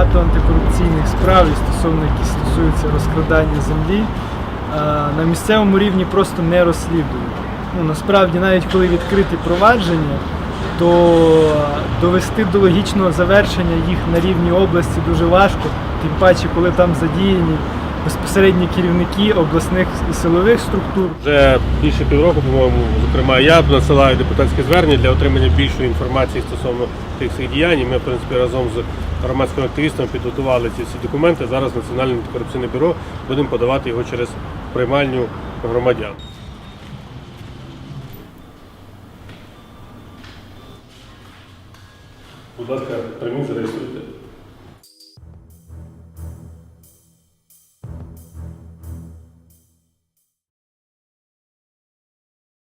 антикорупційних справ стосовно які стосуються розкрадання землі, е, на місцевому рівні просто не розслідують. Ну, насправді, навіть коли відкриті провадження, то довести до логічного завершення їх на рівні області дуже важко, тим паче, коли там задіяні безпосередні керівники обласних і силових структур. Вже більше півроку, по-моєму, зокрема, я надсилаю депутатське звернення для отримання більшої інформації стосовно тих всіх діянь. Ми, в принципі, разом з громадськими активістами підготували ці всі документи. Зараз Національне антикорупційне бюро будемо подавати його через приймальню громадян. Будь ласка, прийміть зареєструйте.